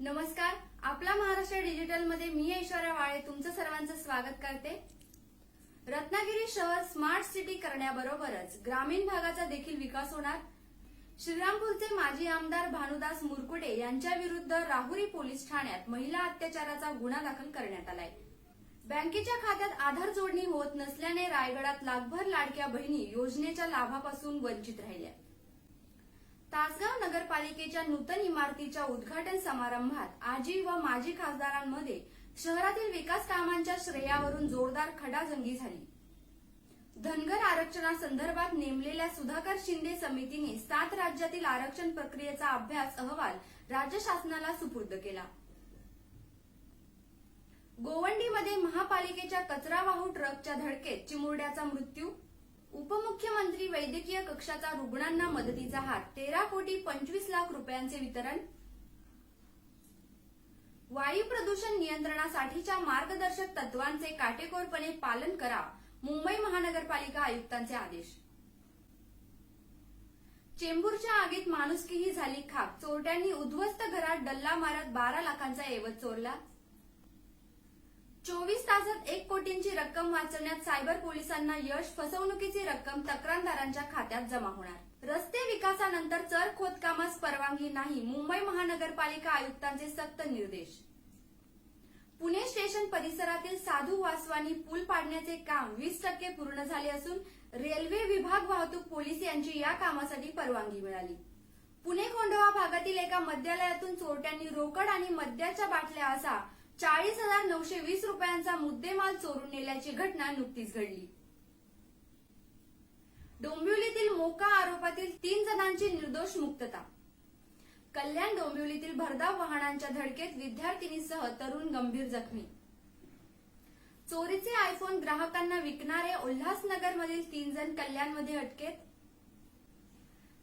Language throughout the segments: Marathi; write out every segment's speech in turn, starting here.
नमस्कार आपला महाराष्ट्र डिजिटलमध्ये मी ऐश्वर्या वाळे तुमचं सर्वांचं स्वागत करते. रत्नागिरी शहर स्मार्ट सिटी करण्याबरोबरच ग्रामीण भागाचा देखील विकास होणार. श्रीरामपूरचे माजी आमदार भानुदास मुरकुटे यांच्या विरुद्ध राहुरी पोलीस ठाण्यात महिला अत्याचाराचा गुन्हा दाखल करण्यात आलाय. बँकेच्या खात्यात आधार जोडणी होत नसल्याने रायगडात लाखभर लाडक्या बहिणी योजनेच्या लाभापासून वंचित राहिल्या. तासगाव नगरपालिकेच्या नूतन इमारतीच्या उद्घाटन समारंभात आजी व माजी खासदारांमध्ये शहरातील विकास कामांच्या श्रेयावरून जोरदार खडाजंगी झाली. धनगर आरक्षणासंदर्भात नेमलेल्या सुधाकर शिंदे समितीने सात राज्यातील आरक्षण प्रक्रियेचा अभ्यास अहवाल राज्य शासनाला सुपूर्द केला. गोवंडीमध्ये महापालिकेच्या कचरावाहू ट्रकच्या धडकेत चिमुरड्याचा मृत्यू उपमुख्यमंत्री वैद्यकीय कक्षाचा रुग्णांना मदतीचा हात. तेरा कोटी पंचवीस लाख रुपयांचे वितरण. वायू प्रदूषण नियंत्रणासाठीच्या मार्गदर्शक तत्वांचे काटेकोरपणे पालन करा मुंबई महानगरपालिका आयुक्तांचे आदेश. चेंबूरच्या आगीत माणुसकीही झाली खाक. चोरट्यांनी उद्ध्वस्त घरात डल्ला मारत बारा लाखांचा ऐवज चोरला. चोवीस तासात एक कोटींची रक्कम वाचवण्यात सायबर पोलिसांना यश फसवणुकीची रक्कम तक्रारदारांच्या खात्यात जमा होणार. रस्ते विकासानंतर चर खोदकामास परवानगी नाही मुंबई महानगरपालिका आयुक्तांचे सक्त निर्देश. पुणे स्टेशन परिसरातील साधू वासवानी पूल पाडण्याचे काम वीस टक्के पूर्ण झाले असून रेल्वे विभाग वाहतूक पोलीस यांची या कामासाठी परवानगी मिळाली. पुणे कोंढवा भागातील एका मद्यालयातून चोरट्यांनी रोकड आणि मद्याच्या बाटल्या असा चाळीस हजार नऊशे वीस रुपयांचा मुद्देमाल चोरून नेल्याची घटना नुकतीच घडली. डोंबिवलीतील मोका आरोपातील तीन जणांची निर्दोष मुक्तता. कल्याण डोंबिवलीतील भरधाव वाहनांच्या धडकेत विद्यार्थिनीसह तरुण गंभीर जखमी. चोरीचे आयफोन ग्राहकांना विकणारे उल्हासनगरमधील तीन जण कल्याणमध्ये अटकेत.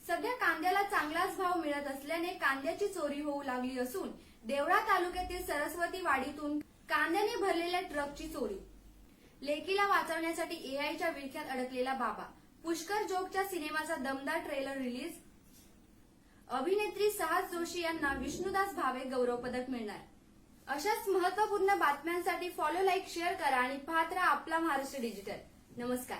सध्या कांद्याला चांगलाच भाव मिळत असल्याने कांद्याची चोरी होऊ लागली असून देवळा तालुक्यातील सरस्वती वाडीतून कांद्याने भरलेल्या ट्रकची चोरी. लेकीला वाचवण्यासाठी एआयच्या विळख्यात अडकलेला बाबा. पुष्कर जोगच्या सिनेमाचा दमदार ट्रेलर रिलीज. अभिनेत्री सहज जोशी यांना विष्णुदास भावे गौरव पदक मिळणार. अशाच महत्त्वपूर्ण बातम्यांसाठी फॉलो लाईक शेअर करा आणि पाहत राहा आपला महाराष्ट्र डिजिटल नमस्कार.